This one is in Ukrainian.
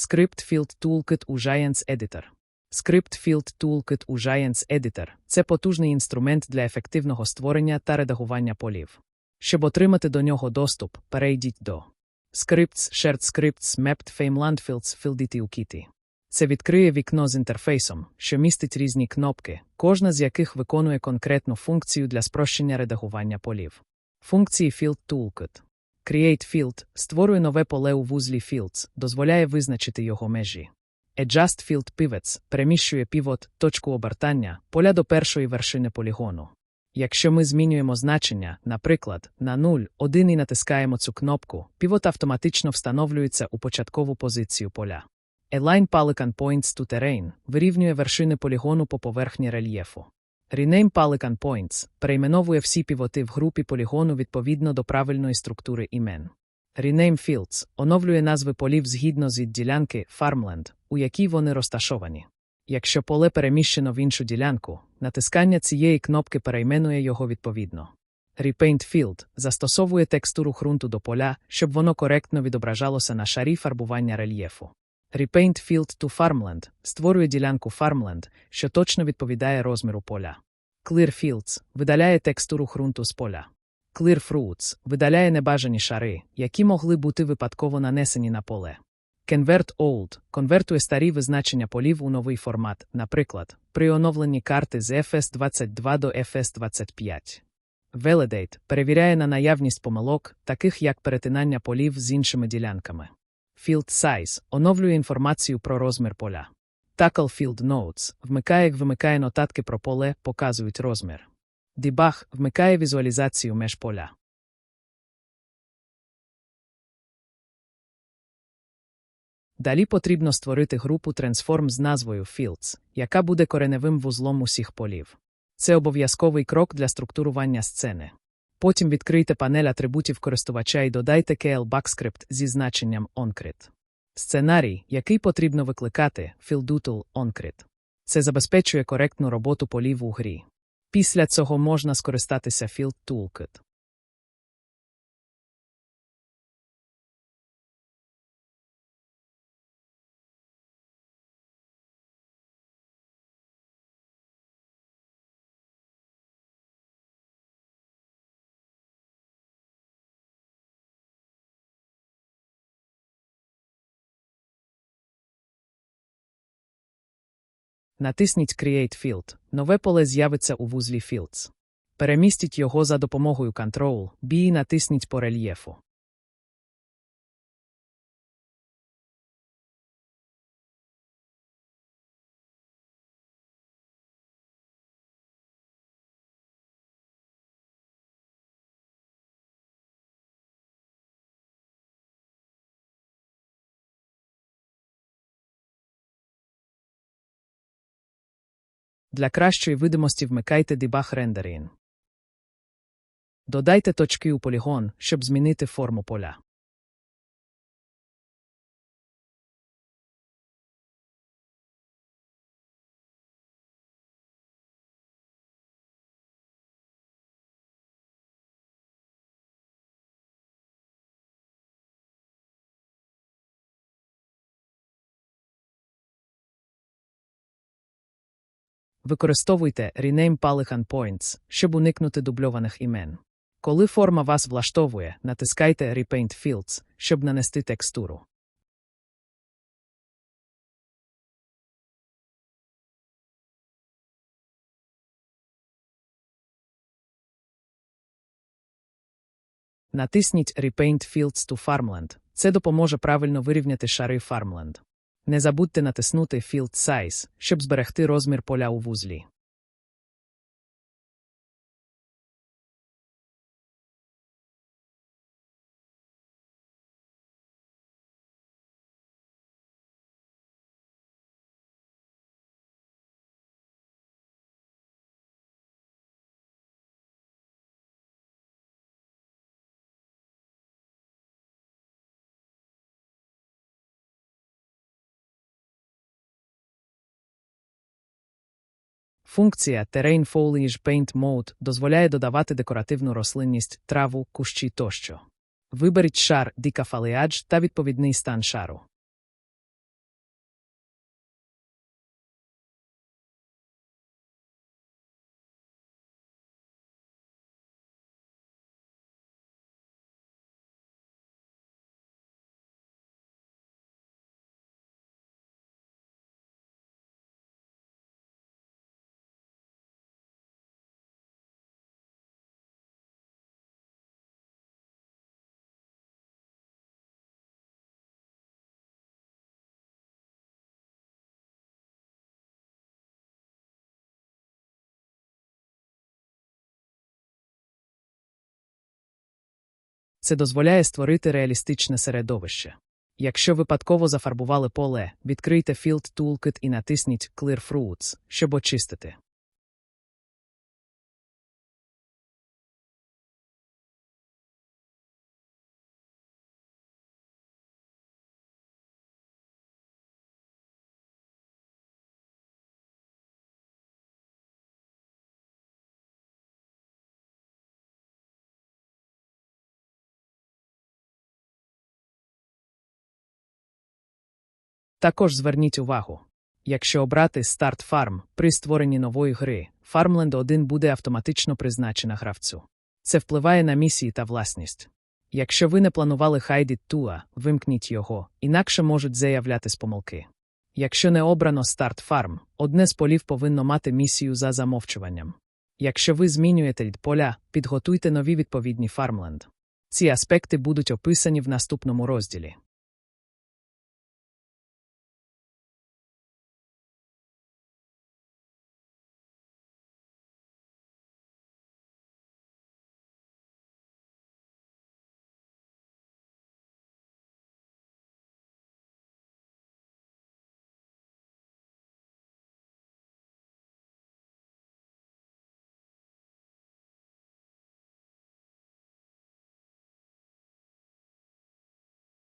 Script Field Toolkit у Giants Editor. Script Field Toolkit у Giants Editor – це потужний інструмент для ефективного створення та редагування полів. Щоб отримати до нього доступ, перейдіть до Scripts, Shared Scripts, Mapped Fameland Fields, Fieldity Ukiti. Це відкриє вікно з інтерфейсом, що містить різні кнопки, кожна з яких виконує конкретну функцію для спрощення редагування полів. Функції Field Toolkit. Create Field створює нове поле у вузлі Fields, дозволяє визначити його межі. Adjust Field Pivots переміщує півот, точку обертання, поля до першої вершини полігону. Якщо ми змінюємо значення, наприклад, на 0, 1 і натискаємо цю кнопку, півот автоматично встановлюється у початкову позицію поля. Align Polygon Points to Terrain вирівнює вершини полігону по поверхні рельєфу. Rename Polygon Points перейменовує всі півоти в групі полігону відповідно до правильної структури імен. Rename Fields оновлює назви полів згідно з ділянки Farmland, у якій вони розташовані. Якщо поле переміщено в іншу ділянку, натискання цієї кнопки перейменує його відповідно. Repaint Field застосовує текстуру ґрунту до поля, щоб воно коректно відображалося на шарі фарбування рельєфу. Repaint Field to Farmland створює ділянку Farmland, що точно відповідає розміру поля. Clear Fields видаляє текстуру ґрунту з поля. Clear Fruits видаляє небажані шари, які могли бути випадково нанесені на поле. Convert Old конвертує старі визначення полів у новий формат, наприклад, при оновленні карти з FS22 до FS25. Validate перевіряє на наявність помилок, таких як перетинання полів з іншими ділянками. Field Size оновлює інформацію про розмір поля. Tackle Field Notes вмикає вимикає нотатки про поле, показують розмір. Debug вмикає візуалізацію меж поля. Далі потрібно створити групу Transform з назвою Fields, яка буде кореневим вузлом усіх полів. Це обов'язковий крок для структурування сцени. Потім відкрийте панель атрибутів користувача і додайте KL Backscript зі значенням OnCrit. Сценарій, який потрібно викликати, FieldUtil OnCrit. Це забезпечує коректну роботу полів у грі. Після цього можна скористатися Field Toolkit. Натисніть Create Field. Нове поле з'явиться у вузлі Fields. Перемістіть його за допомогою Ctrl, B і натисніть по рельєфу. Для кращої видимості вмикайте Debug Rendering. Додайте точки у полігон, щоб змінити форму поля. Використовуйте Rename Polygon Points, щоб уникнути дубльованих імен. Коли форма вас влаштовує, натискайте Repaint Fields, щоб нанести текстуру. Натисніть Repaint Fields to Farmland. Це допоможе правильно вирівняти шари Farmland. Не забудьте натиснути Field Size, щоб зберегти розмір поля у вузлі. Функція Terrain Foliage Paint Mode дозволяє додавати декоративну рослинність, траву, кущі тощо. Виберіть шар Дика Foliage та відповідний стан шару. Це дозволяє створити реалістичне середовище. Якщо випадково зафарбували поле, відкрийте Field Toolkit і натисніть Clear Fruits, щоб очистити. Також зверніть увагу. Якщо обрати Start Farm при створенні нової гри, Farmland 1 буде автоматично призначена гравцю. Це впливає на місії та власність. Якщо ви не планували It Tua, вимкніть його, інакше можуть заявлятись помилки. Якщо не обрано Start Farm, одне з полів повинно мати місію за замовчуванням. Якщо ви змінюєте від поля, підготуйте нові відповідні Farmland. Ці аспекти будуть описані в наступному розділі.